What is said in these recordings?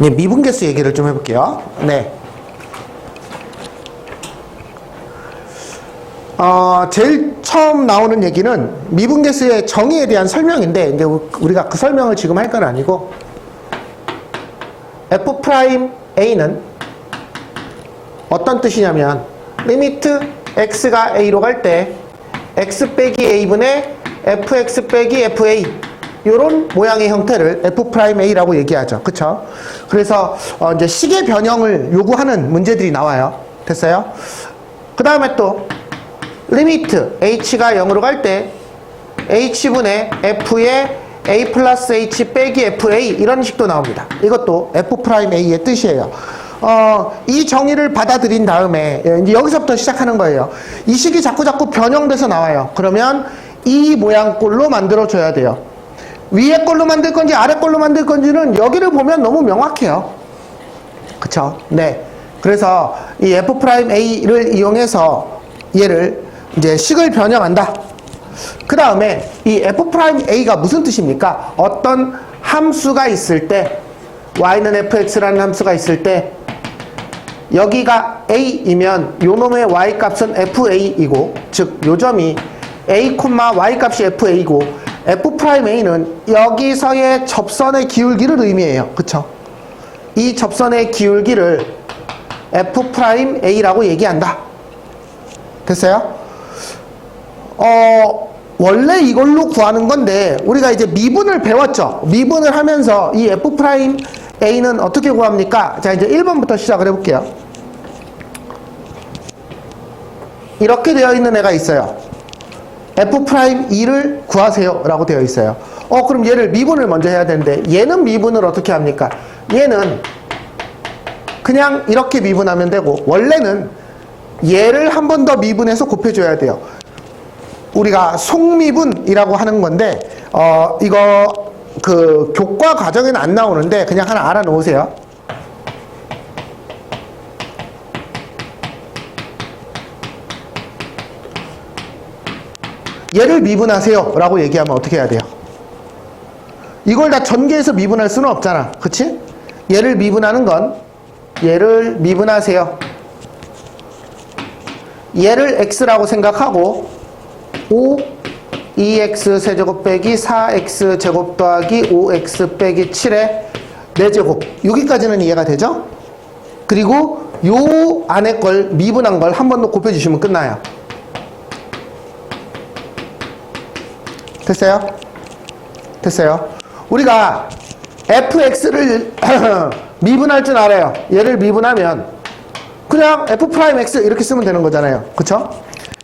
이제 미분계수 얘기를 좀 해볼게요. 네. 어, 제일 처음 나오는 얘기는 미분계수의 정의에 대한 설명인데, 이제 우리가 그 설명을 지금 할 건 아니고, f 프라임 a는 어떤 뜻이냐면, 리미트 x가 a로 갈 때, x 빼기 a분의 fx 빼기 fa 요런 모양의 형태를 f 프라임 a라고 얘기하죠. 그쵸? 그래서 어, 이제 시계 변형을 요구하는 문제들이 나와요. 됐어요? 그 다음에 또 리미트 h가 0으로 갈 때 h분의 f의 a 플러스 h 빼기 fa 이런 식도 나옵니다. 이것도 f 프라임 a의 뜻이에요. 어, 이 정의를 받아들인 다음에 예, 이제 여기서부터 시작하는 거예요. 이 식이 자꾸 자꾸 변형돼서 나와요. 그러면 이 모양꼴로 만들어 줘야 돼요. 위에 걸로 만들 건지 아래 걸로 만들 건지는 여기를 보면 너무 명확해요. 그쵸? 네. 그래서 이 f 프라임 a를 이용해서 얘를 이제 식을 변형한다. 그 다음에 이 f 프라임 a가 무슨 뜻입니까? 어떤 함수가 있을 때 y는 fx라는 함수가 있을 때 여기가 a이면 요 놈의 y 값은 fa이고 즉 요점이 a, y 값이 fa이고 f 프라임 a는 여기서의 접선의 기울기를 의미해요. 그쵸? 이 접선의 기울기를 f 프라임 a라고 얘기한다. 됐어요? 어, 원래 이걸로 구하는 건데 우리가 이제 미분을 배웠죠. 미분을 하면서 이 f 프라임 a는 어떻게 구합니까? 자, 이제 1번부터 시작을 해 볼게요. 이렇게 되어 있는 애가 있어요. F 프라임 2를 구하세요 라고 되어 있어요. 어, 그럼 얘를 미분을 먼저 해야 되는데 얘는 미분을 어떻게 합니까? 얘는 그냥 이렇게 미분하면 되고 원래는 얘를 한 번 더 미분해서 곱해줘야 돼요. 우리가 속미분이라고 하는 건데 어 이거 그 교과 과정에는 안 나오는데 그냥 하나 알아놓으세요. 얘를 미분하세요 라고 얘기하면 어떻게 해야 돼요? 이걸 다 전개해서 미분할 수는 없잖아. 그치? 얘를 미분하는 건 얘를 미분하세요. 얘를 x라고 생각하고 5 2x 세제곱 빼기 4x 제곱 더하기 5x 빼기 7의 4제곱 여기까지는 이해가 되죠? 그리고 요 안에 걸 미분한 걸 한 번 더 곱해주시면 끝나요. 됐어요? 됐어요? 우리가 fx를 미분할 줄 알아요. 얘를 미분하면 그냥 f 프라임 x 이렇게 쓰면 되는 거잖아요. 그쵸?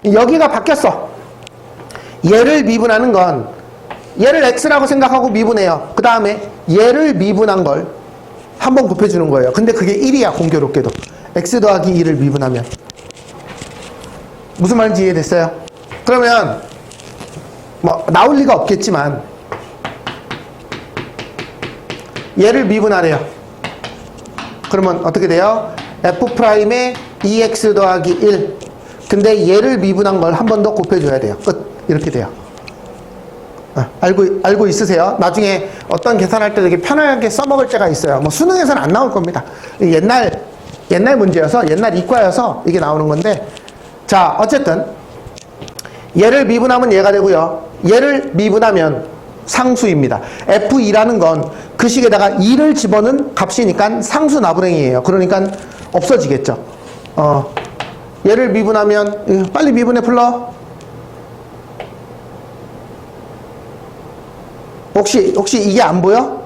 여기가 바뀌었어. 얘를 미분하는 건 얘를 x라고 생각하고 미분해요. 그 다음에 얘를 미분한 걸 한번 곱해주는 거예요. 근데 그게 1이야 공교롭게도. x 더하기 2를 미분하면 무슨 말인지 이해됐어요? 그러면 뭐 나올 리가 없겠지만 얘를 미분하래요. 그러면 어떻게 돼요? f 프라임의 2x 더하기 1 근데 얘를 미분한 걸 한 번 더 곱해줘야 돼요. 끝. 이렇게 돼요. 아, 알고, 알고 있으세요? 나중에 어떤 계산할 때 되게 편하게 써먹을 때가 있어요. 뭐 수능에서는 안 나올 겁니다. 옛날, 옛날 문제여서, 옛날 이과여서 이게 나오는 건데. 자, 어쨌든. 얘를 미분하면 얘가 되고요. 얘를 미분하면 상수입니다. F2라는 건 그 식에다가 2를 집어넣은 값이니까 상수 나부랭이에요. 그러니까 없어지겠죠. 어, 얘를 미분하면 빨리 미분해 풀러. 혹시 혹시 이게 안 보여?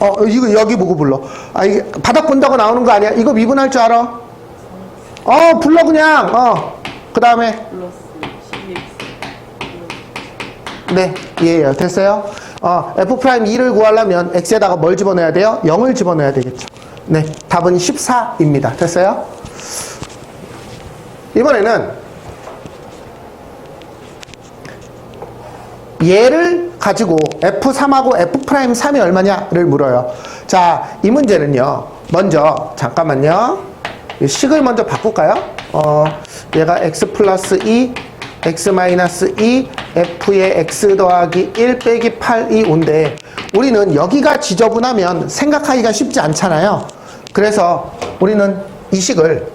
어 이거 여기 보고 불러. 아 이게 바닥 본다고 나오는 거 아니야? 이거 미분할 줄 알아? 어 불러 그냥. 어 그 다음에 플러스 12x 네 이해해요. 됐어요? 어 f 프라임 2를 구하려면 x에다가 뭘 집어넣어야 돼요? 0을 집어넣어야 되겠죠. 네 답은 14입니다. 됐어요? 이번에는 얘를 가지고 F3하고 F'3이 얼마냐를 물어요. 자, 이 문제는요. 먼저 잠깐만요. 이 식을 먼저 바꿀까요? 어, 얘가 x 플러스 2 x-2 f의 x 더하기 1 빼기 8이 5인데 우리는 여기가 지저분하면 생각하기가 쉽지 않잖아요. 그래서 우리는 이 식을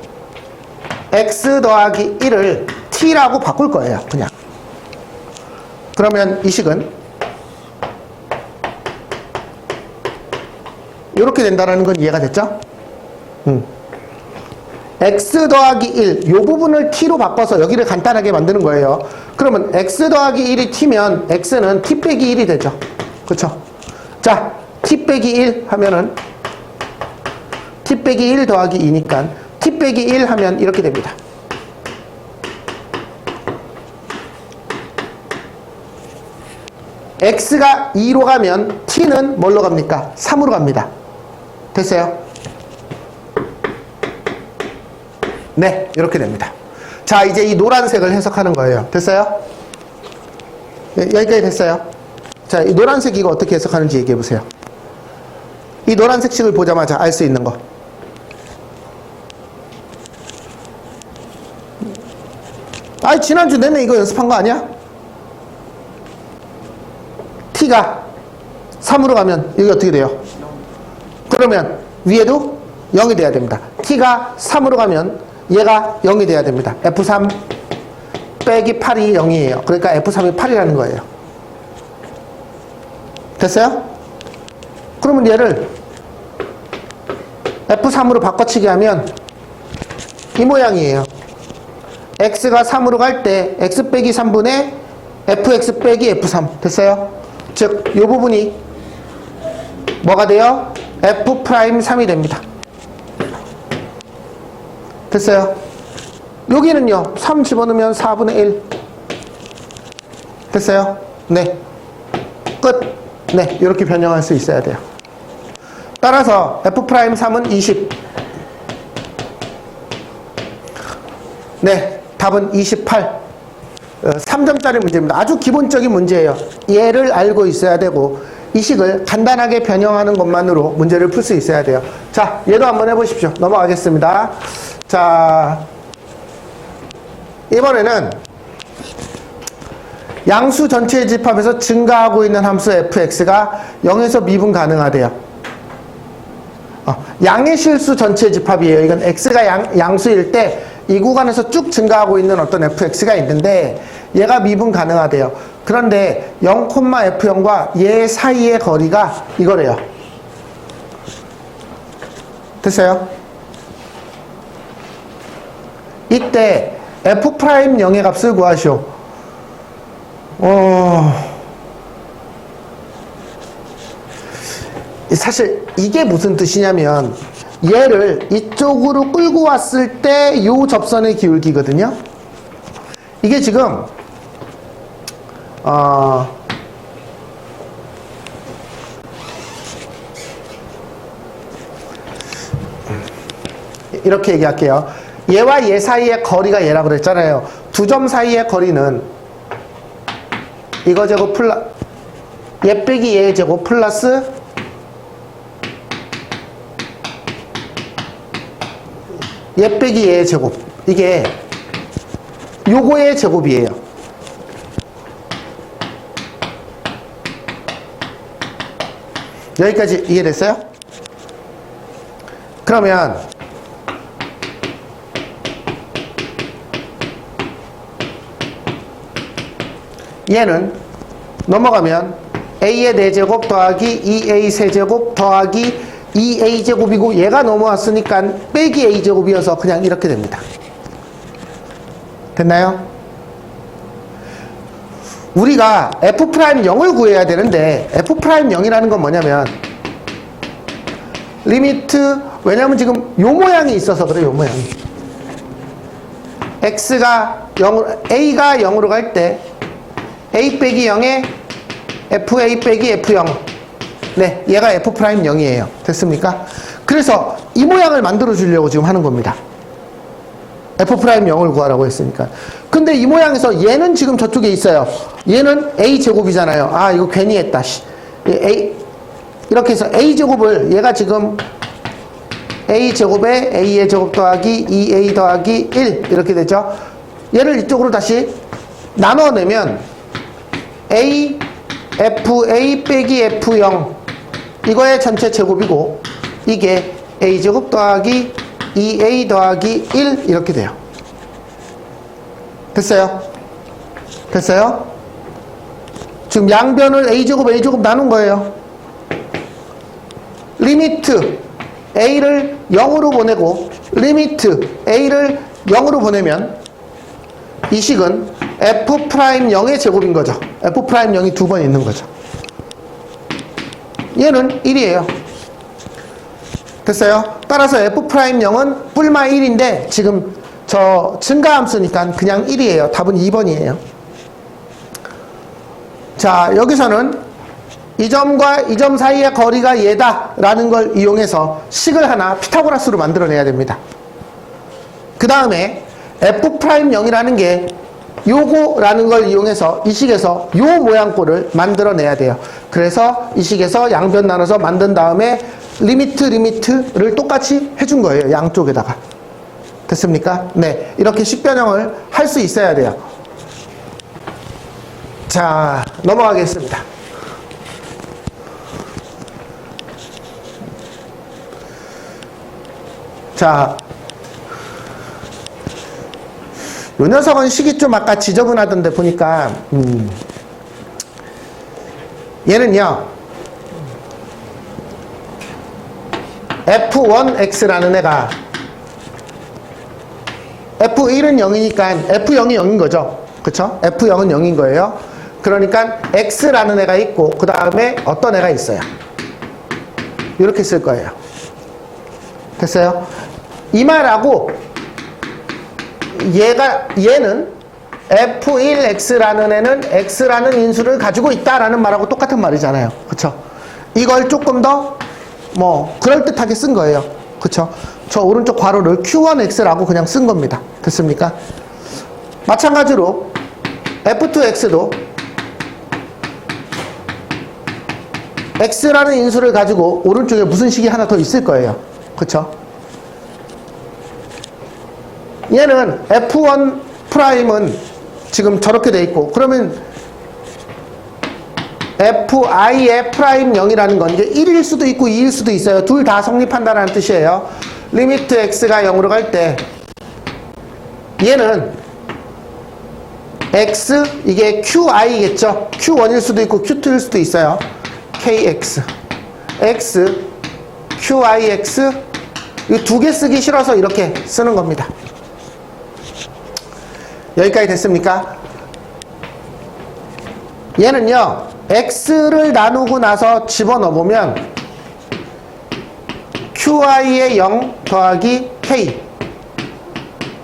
x 더하기 1을 t라고 바꿀 거예요. 그냥. 그러면 이 식은 이렇게 된다는 건 이해가 됐죠? 음. X 더하기 1, 이 부분을 t로 바꿔서 여기를 간단하게 만드는 거예요. 그러면 x 더하기 1이 t면 x는 t 빼기 1이 되죠. 그쵸? 자, t 빼기 1 하면은 t 빼기 1 더하기 2니까 t 빼기 1 하면 이렇게 됩니다. x가 2로 가면 t는 뭘로 갑니까? 3으로 갑니다. 됐어요? 네, 이렇게 됩니다. 자, 이제 이 노란색을 해석하는 거예요. 됐어요? 네, 여기까지 됐어요? 자, 이 노란색 이거 어떻게 해석하는지 얘기해 보세요. 이 노란색 식을 보자마자 알 수 있는 거. 아, 지난주 내내 이거 연습한 거 아니야? t가 3으로 가면 여기 어떻게 돼요? 그러면 위에도 0이 돼야 됩니다. t가 3으로 가면 얘가 0이 돼야 됩니다. f3 빼기 8이 0이에요. 그러니까 f3이 8이라는 거예요. 됐어요? 그러면 얘를 f3으로 바꿔치기 하면 이 모양이에요. x가 3으로 갈 때 x 빼기 3분의 fx 빼기 f3 됐어요? 즉, 이 부분이 뭐가 돼요? f 프라임 3이 됩니다. 됐어요? 여기는요, 3 집어넣으면 4분의 1. 됐어요? 네. 끝. 네, 이렇게 변형할 수 있어야 돼요. 따라서 f 프라임 3은 20. 네, 답은 28. 3점짜리 문제입니다. 아주 기본적인 문제예요. 얘를 알고 있어야 되고 이 식을 간단하게 변형하는 것만으로 문제를 풀 수 있어야 돼요. 자, 얘도 한번 해보십시오. 넘어가겠습니다. 자, 이번에는 양수 전체의 집합에서 증가하고 있는 함수 fx가 0에서 미분 가능하대요. 어, 양의 실수 전체 집합이에요. 이건 x가 양, 양수일 때 이 구간에서 쭉 증가하고 있는 어떤 fx가 있는데 얘가 미분 가능하대요. 그런데 0,f0과 얘 사이의 거리가 이거래요. 됐어요? 이때 f'0의 값을 구하시오. 어... 사실 이게 무슨 뜻이냐면 얘를 이쪽으로 끌고 왔을 때 이 접선의 기울기거든요. 이게 지금 어 이렇게 얘기할게요. 얘와 얘 사이의 거리가 얘라 그랬잖아요. 두 점 사이의 거리는 이거 제곱 플라 얘 빼기 얘 제곱 플러스 얘 빼기 얘의 제곱 이게 요거의 제곱이에요 여기까지 이해됐어요? 그러면 얘는 넘어가면 a의 4제곱 더하기 2a 세제곱 더하기 2a제곱이고 얘가 넘어왔으니까 빼기 a제곱이어서 그냥 이렇게 됩니다. 됐나요? 우리가 f'0을 구해야 되는데 f'0이라는 건 뭐냐면 리미트 왜냐면 지금 요 모양이 있어서 그래 요 모양이 x가 0 a가 0으로 갈 때 a 빼기 0에 fa 빼기 f0 네, 얘가 f'0이에요. 됐습니까? 그래서 이 모양을 만들어 주려고 지금 하는 겁니다. f'0을 구하라고 했으니까. 근데 이 모양에서 얘는 지금 저쪽에 있어요. 얘는 a 제곱이잖아요. 아, 이거 괜히 했다. 씨. a 이렇게 해서 a 제곱을 얘가 지금 a 제곱에 a의 제곱 더하기 2a 더하기 1 이렇게 되죠. 얘를 이쪽으로 다시 나눠내면 A, FA 빼기 F0 이거의 전체 제곱이고 이게 A제곱 더하기 2A 더하기 1 이렇게 돼요. 됐어요? 됐어요? 지금 양변을 A제곱 A제곱 나눈 거예요. 리미트 A를 0으로 보내고 리미트 A를 0으로 보내면 이 식은 F 프라임 0의 제곱인 거죠. F 프라임 0이 두 번 있는 거죠. 얘는 1이에요. 됐어요? 따라서 F 프라임 0은 뿔마 1인데 지금 저 증가함수니까 그냥 1이에요. 답은 2번이에요. 자, 여기서는 이 점과 이 점 사이의 거리가 얘다라는 걸 이용해서 식을 하나 피타고라스로 만들어내야 됩니다. 그 다음에 f 프라임 0이라는 게 요거라는 걸 이용해서 이 식에서 요 모양꼴을 만들어내야 돼요. 그래서 이 식에서 양변 나눠서 만든 다음에 리미트 리미트를 똑같이 해준 거예요. 양쪽에다가. 됐습니까? 네. 이렇게 식변형을 할 수 있어야 돼요. 자, 넘어가겠습니다. 자, 요 녀석은 식이 좀 아까 지저분하던데 보니까, 음, 얘는요, F1X라는 애가 F1은 0이니까 F0이 0인 거죠. 그쵸? F0은 0인 거예요. 그러니까 X라는 애가 있고, 그 다음에 어떤 애가 있어요. 이렇게 쓸 거예요. 됐어요? 이 말하고 얘가 얘는 F1X라는 애는 X라는 인수를 가지고 있다라는 말하고 똑같은 말이잖아요. 그쵸? 이걸 조금 더 뭐 그럴듯하게 쓴 거예요. 그쵸? 저 오른쪽 괄호를 Q1X라고 그냥 쓴 겁니다. 됐습니까? 마찬가지로 F2X도 X라는 인수를 가지고 오른쪽에 무슨 식이 하나 더 있을 거예요. 그쵸? 얘는 F1 프라임은 지금 저렇게 돼 있고 그러면 FI의 프라임 0이라는 건 이게 1일 수도 있고 2일 수도 있어요. 둘 다 성립한다는 뜻이에요. 리미트 x가 0으로 갈 때 얘는 x 이게 QI겠죠. Q1일 수도 있고 Q2일 수도 있어요. KX x QIX 이 두 개 쓰기 싫어서 이렇게 쓰는 겁니다. 여기까지 됐습니까? 얘는요, x를 나누고 나서 집어넣어 보면 qi의 0 더하기 k,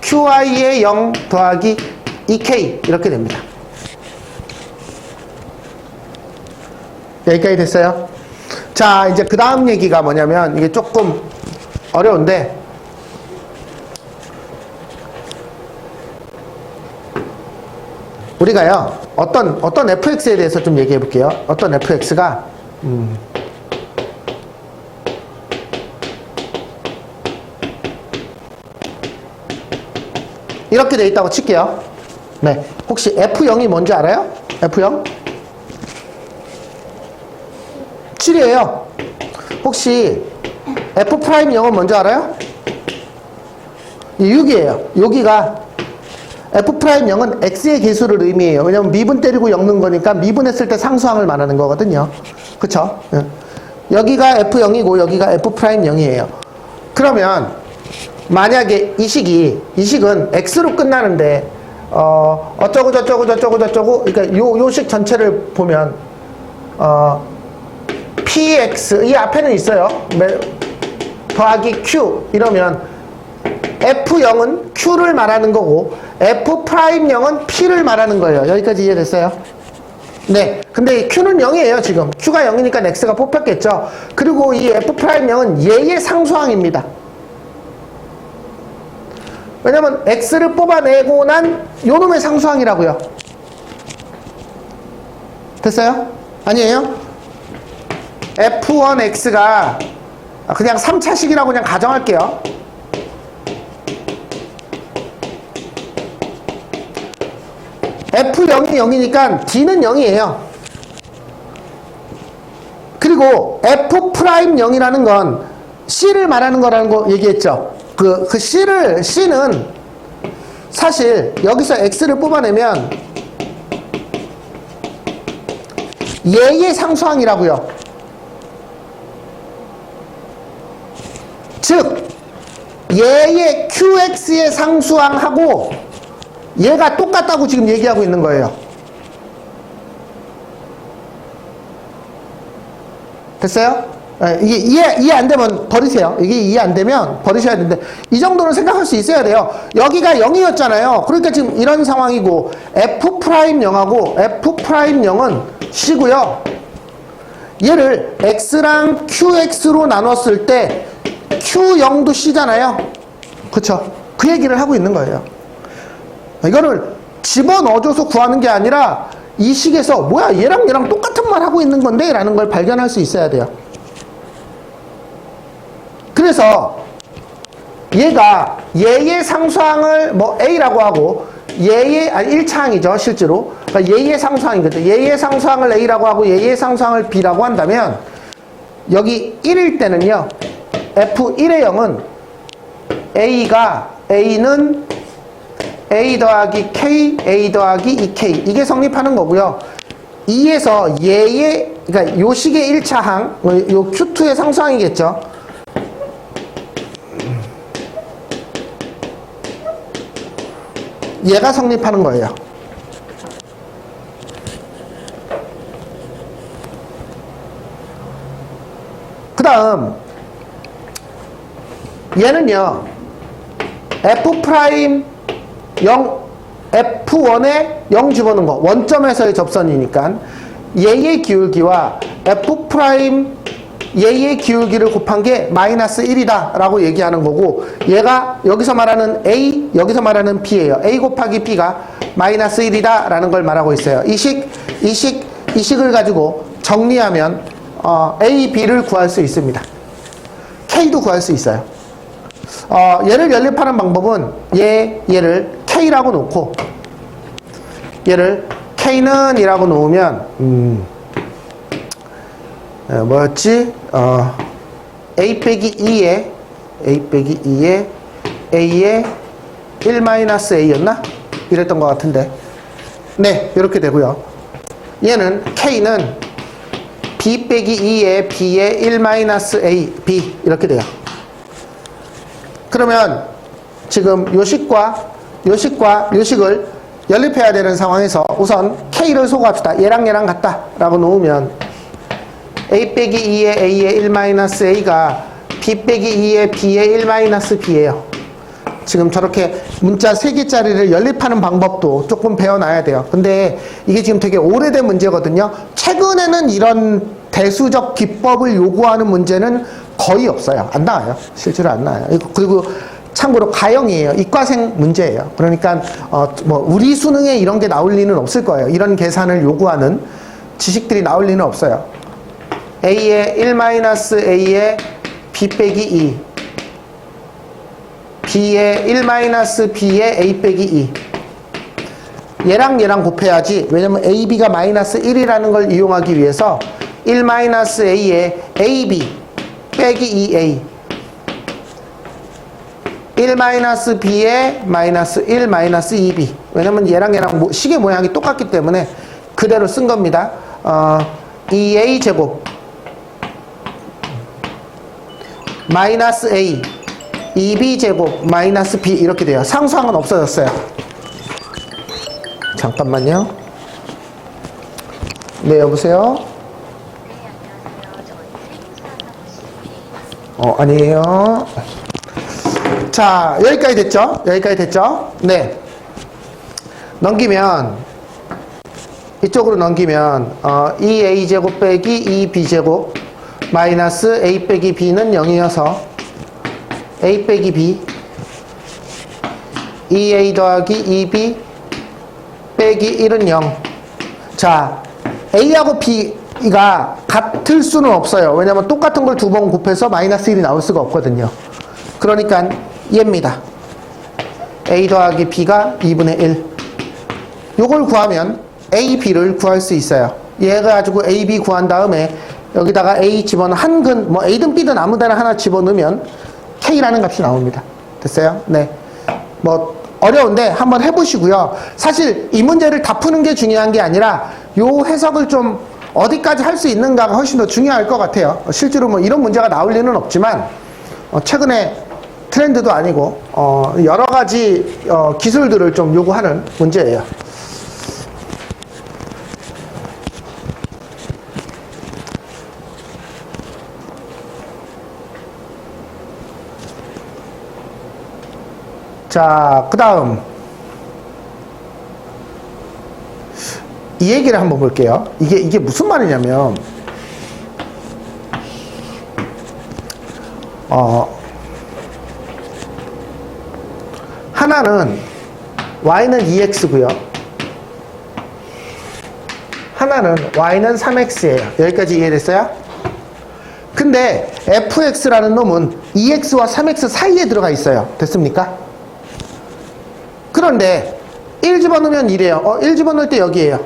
qi의 0 더하기 2k 이렇게 됩니다. 여기까지 됐어요? 자, 이제 그 다음 얘기가 뭐냐면 이게 조금 어려운데 우리가요 어떤 어떤 fx에 대해서 좀 얘기해 볼게요. 어떤 fx가 음, 이렇게 돼 있다고 칠게요. 네, 혹시 f0이 뭔지 알아요? f0? 7이에요. 혹시 f 프라임 0은 뭔지 알아요? 6이에요. 여기가 f 프라임 0은 x의 개수를 의미해요. 왜냐면 미분 때리고 엮는 거니까 미분했을 때 상수항을 말하는 거거든요. 그쵸? 예. 여기가 f0이고 여기가 f 프라임 0이에요. 그러면 만약에 이 식이 이 식은 x로 끝나는데 어 어쩌고 저쩌고 저쩌고 저쩌고 그러니까 요 요 식 전체를 보면 어 px 이 앞에는 있어요. 매- 더하기 q 이러면 F0은 Q를 말하는 거고 F 프라임 0은 P를 말하는 거예요. 여기까지 이해됐어요? 네. 근데 Q는 0이에요, 지금. Q가 0이니까 X가 뽑혔겠죠. 그리고 이 F 프라임 0은 얘의 상수항입니다. 왜냐면 X를 뽑아내고 난 요놈의 상수항이라고요. 됐어요? 아니에요? F1X가 그냥 3차식이라고 그냥 가정할게요. F0이 0이니까 D는 0이에요. 그리고 F'0이라는 건 C를 말하는 거라는 거 얘기했죠. 그, 그 C를, C는 사실 여기서 X를 뽑아내면 얘의 상수항이라고요. 즉, 얘의 QX의 상수항하고 얘가 똑같다고 지금 얘기하고 있는 거예요. 됐어요? 예, 이게 이해, 이해 안 되면 버리세요. 이게 이해 안 되면 버리셔야 되는데, 이 정도는 생각할 수 있어야 돼요. 여기가 0이었잖아요. 그러니까 지금 이런 상황이고, F'0하고 F'0은 C고요. 얘를 X랑 QX로 나눴을 때, Q0도 C잖아요. 그쵸? 그 얘기를 하고 있는 거예요. 이거를 집어넣어줘서 구하는 게 아니라, 이 식에서, 뭐야, 얘랑 얘랑 똑같은 말 하고 있는 건데? 라는 걸 발견할 수 있어야 돼요. 그래서 얘가 얘의 상수항을 뭐 A라고 하고 얘의 아니 1차항이죠 실제로 그러니까 얘의 상수항이거든 얘의 상수항을 A라고 하고 얘의 상수항을 B라고 한다면 여기 1일 때는요 F1의 0은 A가 A는 A 더하기 K, A 더하기 2K 이게 성립하는 거고요. 2에서 얘의 그러니까 요 식의 1차 항 요 Q2의 상수항이겠죠. 얘가 성립하는 거예요. 그 다음 얘는요 F 프라임 0 F1에 0 집어넣은 거. 원점에서의 접선이니까. 얘의 기울기와 F 프라임 얘의 기울기를 곱한 게 마이너스 1이다 라고 얘기하는 거고 얘가 여기서 말하는 A 여기서 말하는 B예요. A 곱하기 B가 마이너스 1이다 라는 걸 말하고 있어요. 이식 이식 이식을 가지고 정리하면 어, A, B를 구할 수 있습니다. K도 구할 수 있어요. 어, 얘를 연립하는 방법은 얘, 얘를 K라고 놓고 얘를 K는 이라고 놓으면 음, 어, 뭐였지? 어, a 빼기 2에 a 빼기 2에 a에 1 마이너스 a였나? 이랬던 것 같은데 네 이렇게 되고요 얘는 k는 b 빼기 2에 b에 1 마이너스 a b 이렇게 돼요 그러면 지금 요식과 요식과 요식을 연립해야 되는 상황에서 우선 k를 소거합시다 얘랑 얘랑 같다 라고 놓으면 a 빼기 2의 a의 1 마이너스 a가 b 빼기 2의 b의 1 마이너스 b예요. 지금 저렇게 문자 3개짜리를 연립하는 방법도 조금 배워놔야 돼요. 근데 이게 지금 되게 오래된 문제거든요. 최근에는 이런 대수적 기법을 요구하는 문제는 거의 없어요. 안 나와요. 실제로 안 나와요. 그리고 참고로 가형이에요. 이과생 문제예요. 그러니까 어 뭐 우리 수능에 이런 게 나올 리는 없을 거예요. 이런 계산을 요구하는 지식들이 나올 리는 없어요. a의 1-a의 b 빼기 2 b의 1-b의 a 빼기 2 얘랑 얘랑 곱해야지 왜냐면 ab가 마이너스 1이라는 걸 이용하기 위해서 1-a의 ab 빼기 2a 1-b의 마이너스 1 마이너스 2b 왜냐면 얘랑 얘랑 시계 모양이 똑같기 때문에 그대로 쓴 겁니다 어, 2a 제곱 마이너스 a 2b 제곱 마이너스 b 이렇게 돼요. 상수항은 없어졌어요. 잠깐만요. 네 여보세요. 어 아니에요. 자 여기까지 됐죠? 여기까지 됐죠? 네. 넘기면 이쪽으로 넘기면 어, 2a 제곱 빼기 2b 제곱 마이너스 a 빼기 b는 0이어서 a 빼기 b 2a 더하기 2b 빼기 1은 0. 자, a하고 b가 같을 수는 없어요. 왜냐면 똑같은 걸 두 번 곱해서 마이너스 1이 나올 수가 없거든요. 그러니까 얘입니다. a 더하기 b가 2분의 1. 요걸 구하면 A, B를 구할 수 있어요. 얘 가지고 A, B 구한 다음에 여기다가 A 집어넣어 한근 뭐 A든 B든 아무 데나 하나 집어넣으면 K라는 값이 나옵니다. 됐어요? 네. 뭐 어려운데 한번 해보시고요. 사실 이 문제를 다 푸는 게 중요한 게 아니라 요 해석을 좀 어디까지 할 수 있는가가 훨씬 더 중요할 것 같아요. 실제로 뭐 이런 문제가 나올 리는 없지만 어, 최근에 트렌드도 아니고 어, 여러 가지 어, 기술들을 좀 요구하는 문제예요. 자, 그 다음. 이 얘기를 한번 볼게요. 이게, 이게 무슨 말이냐면, 어, 하나는 y는 2x고요. 하나는 y는 3x예요. 여기까지 이해됐어요? 근데 fx라는 놈은 2x와 3x 사이에 들어가 있어요. 됐습니까? 그런데 1 집어넣으면 1이에요. 어, 1 집어넣을 때 여기에요.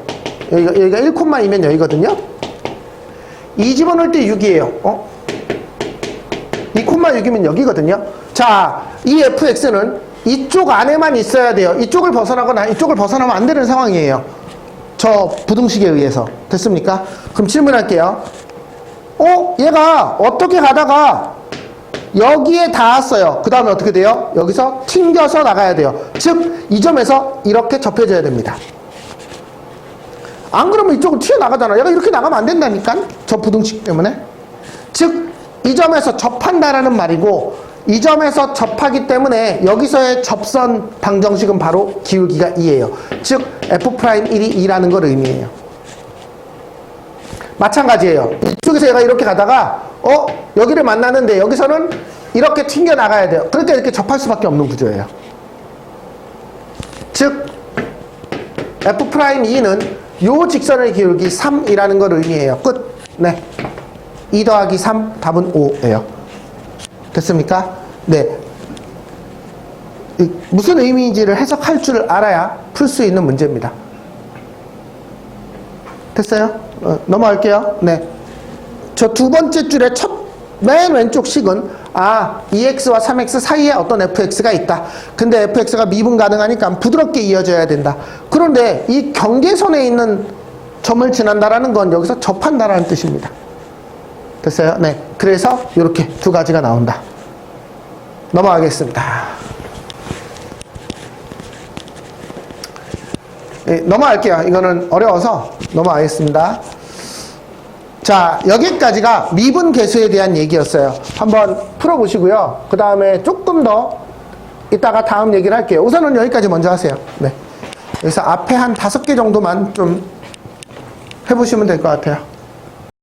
여기가, 여기가 1콤마이면 여기거든요. 2 집어넣을 때 6이에요. 어? 2콤마 6이면 여기거든요. 자, 이 fx는 이쪽 안에만 있어야 돼요. 이쪽을 벗어나거나 이쪽을 벗어나면 안 되는 상황이에요. 저 부등식에 의해서. 됐습니까? 그럼 질문할게요. 어? 얘가 어떻게 가다가 여기에 닿았어요. 그 다음에 어떻게 돼요? 여기서 튕겨서 나가야 돼요. 즉, 이 점에서 이렇게 접혀져야 됩니다. 안 그러면 이쪽으로 튀어나가잖아. 얘가 이렇게 나가면 안 된다니까? 저 부등식 때문에. 즉, 이 점에서 접한다라는 말이고, 이 점에서 접하기 때문에 여기서의 접선 방정식은 바로 기울기가 2예요. 즉, F'1이 2라는 걸 의미해요. 마찬가지예요. 이쪽에서 얘가 이렇게 가다가 어 여기를 만나는데 여기서는 이렇게 튕겨 나가야 돼요. 그러니까 이렇게 접할 수밖에 없는 구조예요. 즉 F'2는 요 직선의 기울기 3이라는 걸 의미해요. 끝. 네. 2 더하기 3 답은 5예요. 됐습니까? 네. 이 무슨 의미인지를 해석할 줄 알아야 풀 수 있는 문제입니다. 됐어요? 어, 넘어갈게요. 네. 저 두 번째 줄의 첫 맨 왼쪽 식은 아 2x와 3x 사이에 어떤 fx가 있다. 근데 fx가 미분 가능하니까 부드럽게 이어져야 된다. 그런데 이 경계선에 있는 점을 지난다라는 건 여기서 접한다라는 뜻입니다. 됐어요? 네. 그래서 이렇게 두 가지가 나온다. 넘어가겠습니다. 예, 넘어갈게요. 이거는 어려워서 넘어가겠습니다. 자, 여기까지가 미분 계수에 대한 얘기였어요. 한번 풀어보시고요. 그 다음에 조금 더 이따가 다음 얘기를 할게요. 우선은 여기까지 먼저 하세요. 네. 여기서 앞에 한 다섯 개 정도만 좀 해보시면 될 것 같아요.